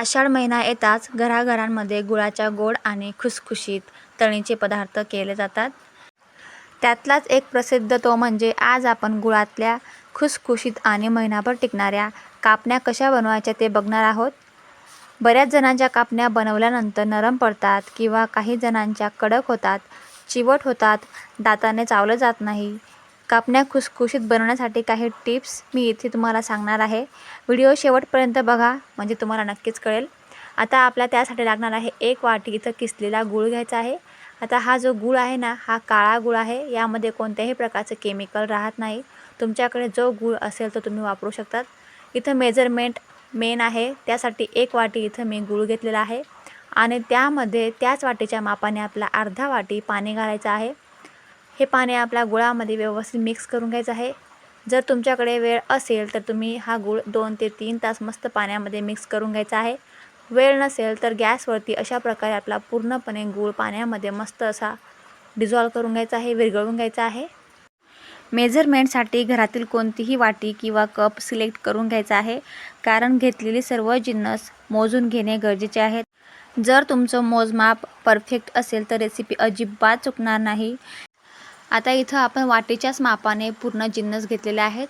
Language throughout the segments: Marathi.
आषाढ महिना येताच घराघरांमध्ये गुळाच्या गोड आणि खुसखुशीत तळणीचे पदार्थ केले जातात. त्यातलाच एक प्रसिद्ध तो म्हणजे आज आपण गुळातल्या खुसखुशीत आणि महिनाभर टिकणाऱ्या कापण्या कशा बनवायच्या ते बघणार आहोत. बऱ्याच जणांच्या कापण्या बनवल्यानंतर नरम पडतात किंवा काही जणांच्या कडक होतात चिवट होतात दाताने चावलं जात नाही. कापण्या खुसखुशीत बनवण्यासाठी काही टिप्स मी इथे तुम्हाला सांगणार आहे. व्हिडिओ शेवटपर्यंत बघा म्हणजे तुम्हाला नक्कीच कळेल. आता आपल्या त्यासाठी लागणार आहे एक वाटी इथं किसलेला गूळ घ्यायचा आहे. आता हा जो गूळ आहे ना हा काळा गूळ आहे. यामध्ये कोणत्याही प्रकारचं केमिकल राहत नाही. तुमच्याकडे जो गूळ असेल तो तुम्ही वापरू शकतात. इथं मेजरमेंट मेन आहे. त्यासाठी एक वाटी इथं मी गूळ घेतलेला आहे. आणि त्यामध्ये त्याच वाटीच्या मापाने आपला अर्धा वाटी पाणी घालायचं आहे. हे पाणी आपल्या गुळामध्ये व्यवस्थित मिक्स करून घ्यायचं आहे. जर तुमच्याकडे वेळ असेल तर तुम्ही हा गूळ दोन ते तीन तास मस्त पाण्यामध्ये मिक्स करून घ्यायचा आहे. वेळ नसेल तर गॅसवरती अशा प्रकारे आपला पूर्णपणे गूळ पाण्यामध्ये मस्त असा डिझॉल्व करून घ्यायचा आहे विरघळून घ्यायचा आहे. मेजरमेंटसाठी घरातील कोणतीही वाटी किंवा कप सिलेक्ट करून घ्यायचा आहे. कारण घेतलेली सर्व जिन्नस मोजून घेणे गरजेचे आहे. जर तुमचं मोजमाप परफेक्ट असेल तर रेसिपी अजिबात चुकणार नाही. आता इथं आपण वाटीच्याच मापाने पूर्ण जिन्नस घेतलेले आहेत.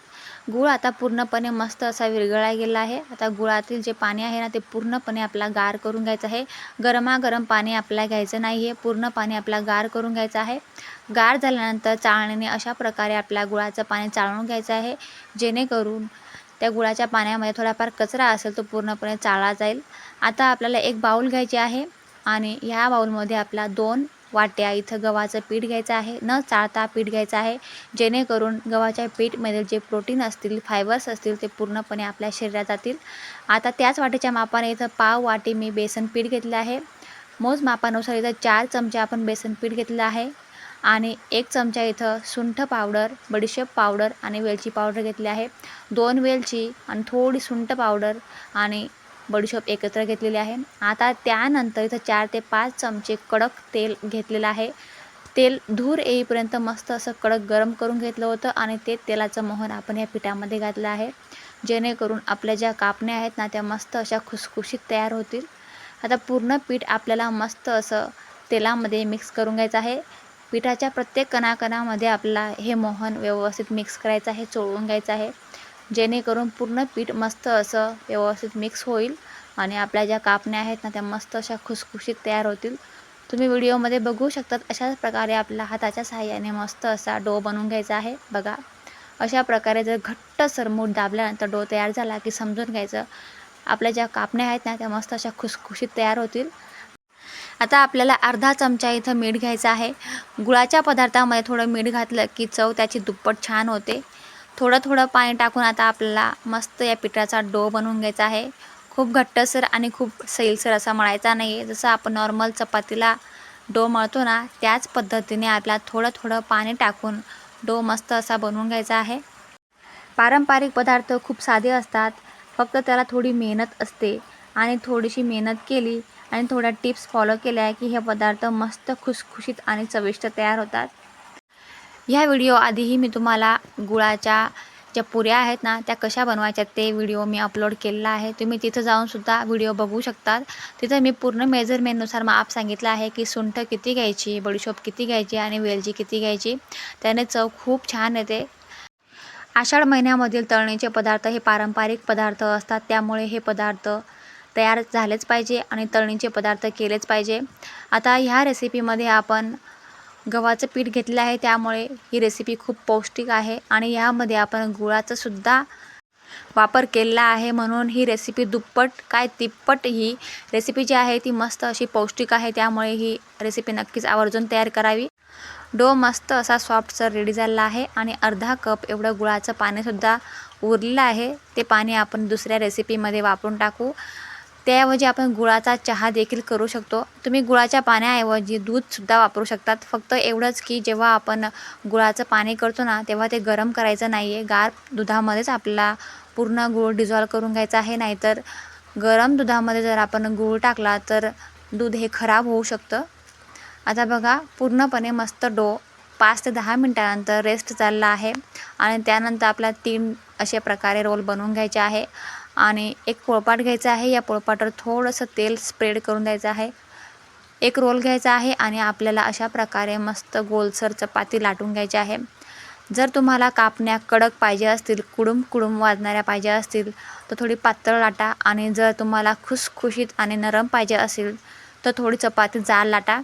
गूळ आता पूर्णपणे मस्त असा विरघळला गेला आहे. आता गुळातील जे पाणी आहे ना ते पूर्णपणे आपला गार करून घ्यायचं आहे. गरमागरम पाणी आपल्याला घ्यायचं नाही आहे. पूर्ण पाणी आपला गार करून घ्यायचं आहे. गार झाल्यानंतर चाळणीने अशा प्रकारे आपल्या गुळाचं पाणी चाळून घ्यायचं आहे. जेणेकरून त्या गुळाच्या पाण्यामध्ये थोडाफार कचरा असेल तो पूर्णपणे चाळला जाईल. आता आपल्याला एक बाऊल घ्यायची आहे आणि ह्या बाऊलमध्ये आपला दोन वाट्या इथं गव्हाचं पीठ घ्यायचं आहे. न चाळता पीठ घ्यायचं आहे. जेणेकरून गव्हाच्या पीठमधील जे प्रोटीन असतील फायबर्स असतील ते पूर्णपणे आपल्या शरीरात जातील. आता त्याच वाटेच्या मापाने इथं पाव वाटी मी बेसन पीठ घेतलं आहे. मोजमापानुसार इथं चार चमचे आपण बेसन पीठ घेतलं आहे. आणि एक चमचा इथं सुंठ पावडर बडीशेप पावडर आणि वेलची पावडर घेतली आहे. दोन वेलची आणि थोडी सुंठ पावडर आणि बडीशोप एकत्र घेतलेले आहे. आता त्यानंतर इथं चार ते पाच चमचे कडक तेल घेतलेलं आहे. तेल धूर येईपर्यंत मस्त असं कडक गरम करून घेतलं होतं आणि ते तेलाचं मोहन आपण या पिठामध्ये घातलं आहे. जेणेकरून आपल्या ज्या कापण्या आहेत ना त्या मस्त अशा खुसखुशीत तयार होतील. आता पूर्ण पीठ आपल्याला मस्त असं तेलामध्ये मिक्स करून घ्यायचं आहे. पिठाच्या प्रत्येक कणाकणामध्ये आपला हे मोहन व्यवस्थित मिक्स करायचं आहे चोळून घ्यायचं आहे. जेणेकरून पूर्ण पीठ मस्त असं व्यवस्थित मिक्स होईल आणि आपल्या ज्या कापण्या आहेत ना त्या मस्त अशा खुसखुशीत तयार होतील. तुम्ही व्हिडिओमध्ये बघू शकतात अशाच प्रकारे आपल्या हाताच्या सहाय्याने मस्त असा डो बनवून घ्यायचा आहे. बघा अशा प्रकारे जर घट्ट सरमूट दाबल्यानंतर डो तयार झाला की समजून घ्यायचं. आपल्या ज्या कापण्या आहेत ना त्या मस्त अशा खुसखुशीत तयार होतील. आता आपल्याला अर्धा चमचा इथं मीठ घ्यायचं आहे. गुळाच्या पदार्थामध्ये थोडं मीठ घातलं की चव त्याची दुप्पट छान होते. थोडं थोडं पाणी टाकून आता आपल्याला मस्त या पिठाचा डो बनवून घ्यायचा आहे. खूप घट्टसर आणि खूप सैलसर असा मळायचा नाही आहे जसं आपण नॉर्मल चपातीला डो मळतो ना त्याच पद्धतीने आपल्याला थोडं थोडं पाणी टाकून डो मस्त असा बनवून घ्यायचा आहे. पारंपरिक पदार्थ खूप साधे असतात. फक्त त्याला थोडी मेहनत असते. आणि थोडीशी मेहनत केली आणि थोड्या टिप्स फॉलो केल्या की हे पदार्थ मस्त खुसखुशीत आणि चविष्ट तयार होतात. ह्या व्हिडिओ आधीही मी तुम्हाला गुळाच्या ज्या पुऱ्या आहेत ना त्या कशा बनवायच्या ते व्हिडिओ मी अपलोड केलेला आहे. तुम्ही तिथं जाऊनसुद्धा व्हिडिओ बघू शकतात. तिथं मी पूर्ण मेजरमेंटनुसार माप सांगितलं आहे की सुंठ किती घ्यायची बडीशोप किती घ्यायची आणि वेलची किती घ्यायची. त्याने चव खूप छान येते. आषाढ महिन्यामधील तळणीचे पदार्थ हे पारंपरिक पदार्थ असतात. त्यामुळे हे पदार्थ तयार झालेच पाहिजे आणि तळणीचे पदार्थ केलेच पाहिजे. आता ह्या रेसिपीमध्ये आपण गव्हाचं पीठ घेतलं आहे. त्यामुळे ही रेसिपी खूप पौष्टिक आहे आणि यामध्ये आपण गुळाचासुद्धा वापर केलेला आहे. म्हणून ही रेसिपी दुप्पट काय तिप्पट ही रेसिपी जी आहे ती मस्त अशी पौष्टिक आहे. त्यामुळे ही रेसिपी नक्कीच आवर्जून तयार करावी. डो मस्त असा सॉफ्टसर रेडी झालेला आहे आणि अर्धा कप एवढं गुळाचं पाणीसुद्धा उरलेलं आहे. ते पाणी आपण दुसऱ्या रेसिपीमध्ये वापरून टाकू. त्याऐवजी आपण गुळाचा चहा देखील करू शकतो. तुम्ही गुळाच्या पाण्याऐवजी दूधसुद्धा वापरू शकतात. फक्त एवढंच की जेव्हा आपण गुळाचं पाणी करतो ना तेव्हा ते गरम करायचं नाही आहे गार दुधामध्येच आपला पूर्ण गूळ डिझॉल्व करून घ्यायचा आहे. नाहीतर गरम दुधामध्ये जर आपण गूळ टाकला तर दूध हे खराब होऊ शकतं. आता बघा पूर्णपणे मस्त डो पाच ते दहा मिनटानंतर रेस्ट चालला आहे. आणि त्यानंतर आपल्या तीन अशा प्रकारे रोल बनवून घ्यायचे आहे. आणि एक पोळपाट घ्यायचा आहे. या पोळपाटावर थोडंसं तेल स्प्रेड करून द्यायचं आहे. एक रोल घ्यायचा आहे आणि आपल्याला अशा प्रकारे मस्त गोलसर चपाती लाटून घ्यायची आहे. जर तुम्हाला कापण्या कडक पाहिजे असतील कुडूम कुडूम वाजणाऱ्या पाहिजे असतील तर थोडी पातळ लाटा आणि जर तुम्हाला खुसखुशीत आणि नरम पाहिजे असेल तर थोडी चपाती जाड लाटा.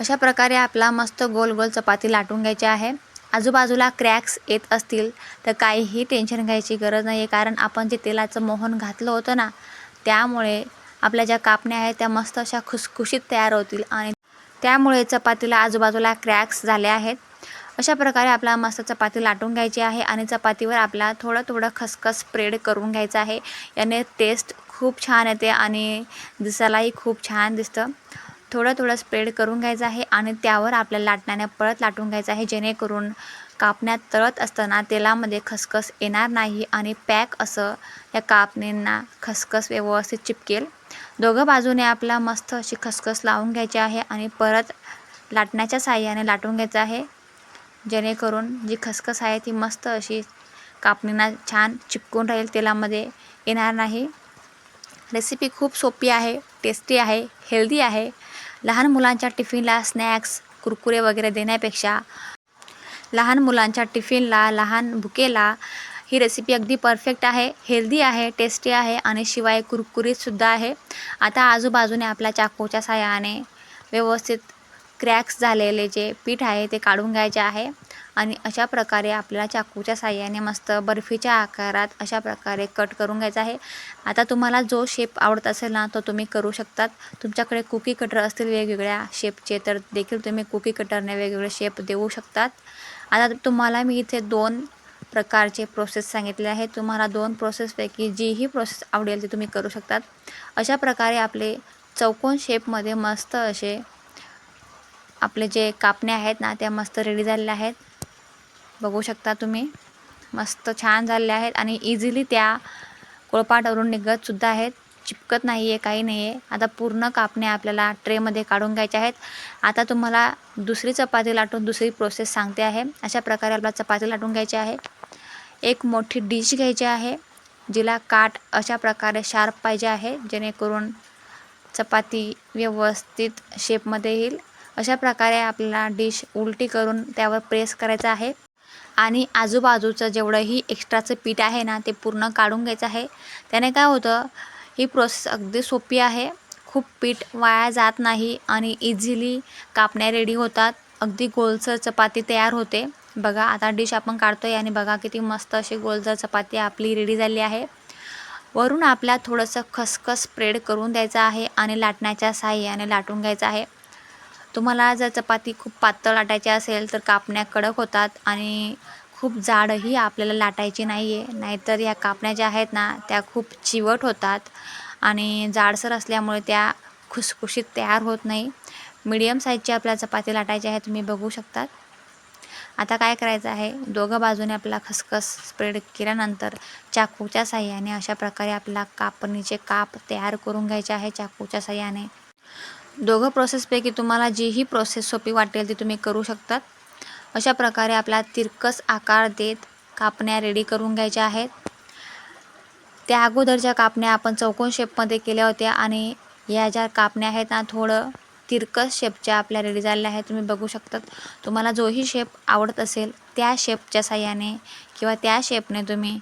अशा प्रकारे आपला मस्त गोल गोल चपाती लाटून घ्यायची आहे. आजूबाजूला क्रॅक्स येत असतील तर काहीही टेन्शन घ्यायची गरज नाही आहे कारण आपण जे तेलाचं मोहन घातलं होतं ना त्यामुळे आपल्या ज्या कापण्या आहेत त्या मस्त अशा खुसखुशीत तयार होतील आणि त्यामुळे चपातीला आजूबाजूला क्रॅक्स झाले आहेत. अशा प्रकारे आपला मस्त चपाती लाटून घ्यायची आहे आणि चपातीवर आपला थोडं थोडं खसखस स्प्रेड करून घ्यायचं आहे. याने टेस्ट खूप छान येते आणि दिसायलाही खूप छान दिसतं. थोडं थोडं स्प्रेड करून घ्यायचं आहे आणि त्यावर आपल्याला लाटण्याने परत लाटून घ्यायचं आहे जेणेकरून कापण्यात तळत असताना तेलामध्ये खसखस येणार नाही आणि पॅक असं या कापणींना खसखस व्यवस्थित चिपकेल. दोघं बाजूने आपला मस्त अशी खसखस लावून घ्यायची आहे आणि परत लाटण्याच्या साह्याने लाटून घ्यायचं आहे जेणेकरून जी खसखस आहे ती मस्त अशी कापणींना छान चिपकून राहील तेलामध्ये येणार नाही. रेसिपी खूप सोपी आहे टेस्टी आहे हेल्दी आहे. लहान मुलांच्या टिफिनला स्नॅक्स कुरकुरे वगैरे देण्यापेक्षा लहान मुलांच्या टिफिनला लहान भुकेला ही रेसिपी अगदी परफेक्ट आहे हेल्दी आहे टेस्टी आहे आणि शिवाय कुरकुरीतसुद्धा आहे. आता आजूबाजूने आपल्या चाकूच्या सहाय्याने व्यवस्थित क्रॅक्स झालेले जे पीठ आहे ते काढून घ्यायचे आहे. आणि अशा प्रकारे आपल्याला चाकूच्या साह्याने मस्त बर्फीच्या आकारात अशा प्रकारे कट करून घ्यायचा आहे. आता तुम्हाला जो शेप आवडत असेल ना तो तुम्ही करू शकतात. तुमच्याकडे कुकी कटर असतील वेगवेगळ्या शेपचे तर देखील तुम्ही कुकी कटरने वेगवेगळे शेप देऊ शकतात. आता तुम्हाला मी इथे दोन प्रकारचे प्रोसेस सांगितले आहे तुम्हाला दोन प्रोसेसपैकी जीही प्रोसेस आवडेल ती तुम्ही करू शकतात. अशा प्रकारे आपले चौकोन शेपमध्ये मस्त असे आपले जे कापणे आहेत ना त्या मस्त रेडी झालेल्या आहेत. बघू शकता तुम्ही. मस्त छान झालेले आहेत आणि इझिली त्या कोळपाटावरून निघतसुद्धा आहेत. चिपकत नाही आहे काही नाही आहे आता पूर्ण कापणे आपल्याला ट्रेमध्ये काढून घ्यायच्या आहेत. आता तुम्हाला दुसरी चपाती लाटून दुसरी प्रोसेस सांगते आहे. अशा प्रकारे आपल्याला चपाती लाटून घ्यायची आहे. एक मोठी डिश घ्यायची आहे जिला काठ अशा प्रकारे शार्प पाहिजे आहे जेणेकरून चपाती व्यवस्थित शेपमध्ये येईल. अशा प्रकारे आपल्याला डिश उलटी करून त्यावर प्रेस करायचं आहे. आणि आजूबाजूचं जेवढंही एक्स्ट्राचं पीठ आहे ना ते पूर्ण काढून घ्यायचं आहे. त्याने काय होतं ही प्रोसेस अगदी सोपी आहे. खूप पीठ वाया जात नाही आणि इझिली कापण्या रेडी होतात. अगदी गोलसर चपाती तयार होते. बघा आता डिश आपण काढतो आहे आणि बघा किती मस्त अशी गोलसर चपाती आपली रेडी झाली आहे. वरून आपल्या थोडंसं खसखस स्प्रेड करून द्यायचं आहे आणि लाटण्याच्या साह्याने लाटून घ्यायचं आहे. तुम्हाला जर चपाती खूप पातळ लाटायची असेल तर कापण्या कडक होतात आणि खूप जाडही आपल्याला लाटायची नाही आहे नाहीतर या कापण्या ज्या आहेत ना त्या खूप चिवट होतात आणि जाडसर असल्यामुळे त्या खुसखुशीत तयार होत नाही. मीडियम साईजची आपल्याला चपाती लाटायची आहे तुम्ही बघू शकतात. आता काय करायचं आहे? दोघं बाजूने आपला खसखस स्प्रेड केल्यानंतर चाकूच्या साह्याने अशा प्रकारे आपला कापणीचे काप तयार करून घ्यायचे आहे. चाकूच्या साह्याने दोघं प्रोसेसपैकी तुम्हाला जीही प्रोसेस सोपी वाटेल ती तुम्ही करू शकतात. अशा प्रकारे आपला तिरकस आकार देत कापण्या रेडी करून घ्यायच्या आहेत. त्या अगोदरच्या कापण्या आपण चौकोन शेपमध्ये केल्या होत्या आणि या ज्या कापण्या आहेत ना थोडं तिरकस शेपच्या आपल्या रेडी झालेल्या आहेत. तुम्ही बघू शकतात. तुम्हाला जोही शेप आवडत असेल त्या शेपच्या साह्याने किंवा त्या शेपने तुम्ही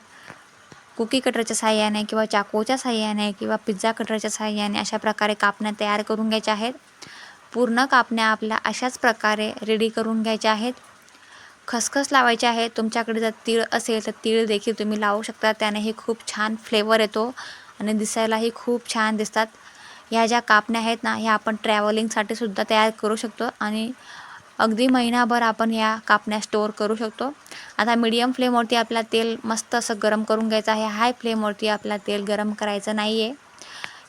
कुकी कटरच्या साह्याने किंवा चाकूच्या साह्याने किंवा पिझ्झा कटरच्या साह्याने अशा प्रकारे कापण्या तयार करून घ्यायच्या आहेत. पूर्ण कापण्या आपल्या अशाच प्रकारे रेडी करून घ्यायच्या आहेत. खसखस लावायचे आहे. तुमच्याकडे जर तीळ असेल तर तीळ देखील तुम्ही लावू शकता. त्यानेही खूप छान फ्लेवर येतो आणि दिसायलाही खूप छान दिसतात. ह्या ज्या कापण्या आहेत ना ह्या आपण ट्रॅव्हलिंगसाठी सुद्धा तयार करू शकतो आणि अगदी महिनाभर आपण या कापण्या स्टोअर करू शकतो. आता मीडियम फ्लेमवरती आपला तेल मस्त असं गरम करून घ्यायचं आहे. हाय फ्लेमवरती आपला तेल गरम करायचं नाही आहे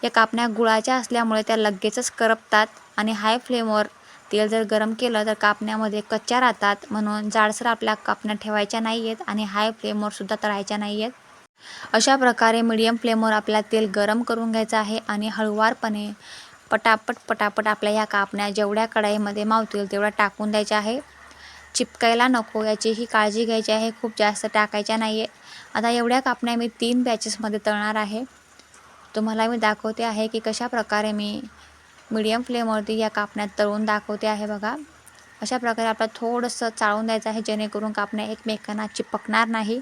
या कापण्या गुळाच्या असल्यामुळे त्या लगेचच करपतात आणि हाय फ्लेमवर तेल जर गरम केलं तर कापण्यामध्ये कच्च्या राहतात म्हणून जाडसर आपल्या कापण्या ठेवायच्या नाही आहेत आणि हाय फ्लेमवरसुद्धा तळायच्या नाही आहेत अशा प्रकारे मीडियम फ्लेमवर आपल्याला तेल गरम करून घ्यायचं आहे आणि हळुवारपणे पटापट पटापट आपल्या ह्या कापण्या जेवढ्या कढाईमध्ये मावतील तेवढ्या टाकून द्यायच्या आहे. चिपकायला नको याचीही काळजी घ्यायची आहे. खूप जास्त टाकायच्या नाही आहे आता एवढ्या कापण्या मी तीन बॅचेसमध्ये तळणार आहे. तुम्हाला मी दाखवते आहे की कशा प्रकारे मी मीडियम फ्लेमवरती या कापण्यात तळून दाखवते आहे बघा. अशा प्रकारे आपल्याला थोडंसं चाळून द्यायचं आहे जेणेकरून कापण्या एकमेकांना चिपकणार नाही.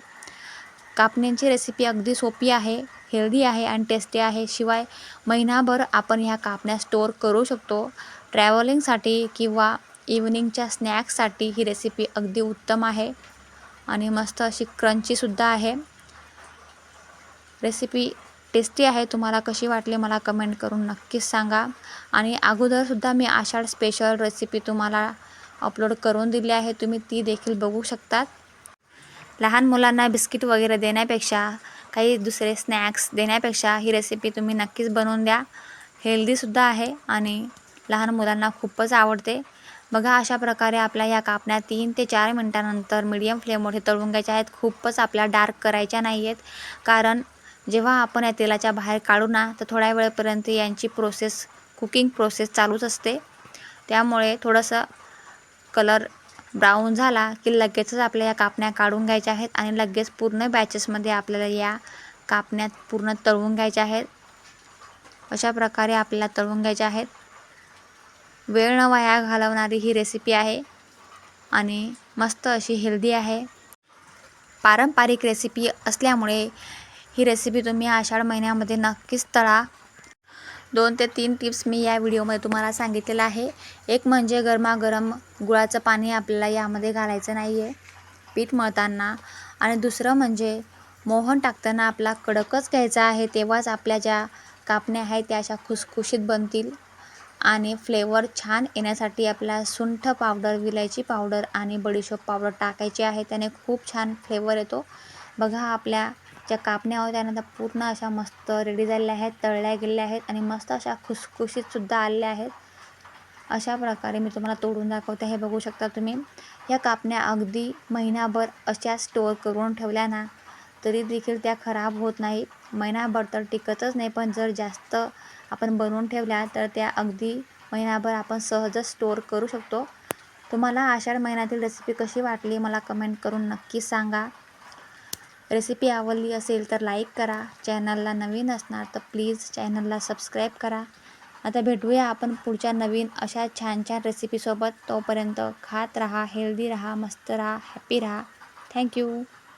कापण्यांची रेसिपी अगदी सोपी आहे. हेल्दी आहे आणि टेस्टी आहे. शिवाय महिनाभर आपण ह्या कापण्या स्टोअर करू शकतो. ट्रॅव्हलिंगसाठी किंवा इव्हनिंगच्या स्नॅक्ससाठी ही रेसिपी अगदी उत्तम आहे. आणि मस्त अशी क्रंचीसुद्धा आहे. रेसिपी टेस्टी आहे. तुम्हाला कशी वाटली मला कमेंट करून नक्कीच सांगा. आणि अगोदरसुद्धा मी आषाढ स्पेशल रेसिपी तुम्हाला अपलोड करून दिली आहे. तुम्ही ती देखील बघू शकतात. लहान मुलांना बिस्किट वगैरे देण्यापेक्षा काही दुसरे स्नॅक्स देण्यापेक्षा ही रेसिपी तुम्ही नक्कीच बनवून द्या. हेल्दीसुद्धा आहे आणि लहान मुलांना खूपच आवडते. बघा अशा प्रकारे आपल्या या कापण्या तीन ते चार मिनटानंतर मीडियम फ्लेममध्ये तळून घ्यायच्या आहेत. खूपच आपल्या डार्क करायच्या नाही आहेत कारण जेव्हा आपण या तेलाच्या बाहेर काढू ना तर थोड्या वेळेपर्यंत यांची प्रोसेस कुकिंग प्रोसेस चालूच असते. त्यामुळे थोडंसं कलर ब्राऊन झाला की लगेचच आपल्या या कापण्या काढून घ्यायच्या आहेत आणि लगेच पूर्ण बॅचेसमध्ये आपल्याला या कापण्यात पूर्ण तळवून घ्यायच्या आहेत. अशा प्रकारे आपल्याला तळून घ्यायच्या आहेत. वेळ न वाया घालवणारी ही रेसिपी आहे आणि मस्त अशी हेल्दी आहे. पारंपरिक रेसिपी असल्यामुळे ही रेसिपी तुम्ही आषाढ महिन्यामध्ये नक्कीच तळा. दोन ते तीन टिप्स मी या व्हिडिओमध्ये तुम्हाला सांगितलेलं आहे. एक म्हणजे गरमागरम गुळाचं पाणी आपल्याला यामध्ये घालायचं नाही आहे पीठ मळताना. आणि दुसरं म्हणजे मोहन टाकताना आपला कडकच घ्यायचा आहे तेव्हाच आपल्या ज्या कापण्या आहेत त्या अशा खुसखुशीत बनतील. आणि फ्लेवर छान येण्यासाठी आपल्याला सुंठ पावडर विलायची पावडर आणि बडीशोप पावडर टाकायची आहे त्याने खूप छान फ्लेवर येतो. बघा आपल्या ज्या कापण्या होत्या त्यानंतर पूर्ण अशा मस्त रेडी झालेल्या आहेत तळल्या गेलेल्या आहेत आणि मस्त अशा खुसखुशीतसुद्धा आलेल्या आहेत. अशा प्रकारे मी तुम्हाला तोडून दाखवते. हे बघू शकता तुम्ही. या कापण्या अगदी महिनाभर अशा स्टोअर करून ठेवल्या ना तरी देखील त्या खराब होत नाही महिनाभर तर टिकतच नाही पण जर जास्त आपण बनवून ठेवल्या तर त्या अगदी महिनाभर आपण सहजच स्टोअर करू शकतो. तुम्हाला आषाढ महिन्यातील रेसिपी कशी वाटली मला कमेंट करून नक्की सांगा. रेसिपी आवडली असेल तर लाईक करा. चॅनलला नवीन असणार तर प्लीज चॅनलला सबस्क्राईब करा. आता भेटूया आपण पुढच्या नवीन अशा छान छान रेसिपीसोबत तोपर्यंत खात राहा हेल्दी राहा मस्त राहा हॅपी राहा. थँक्यू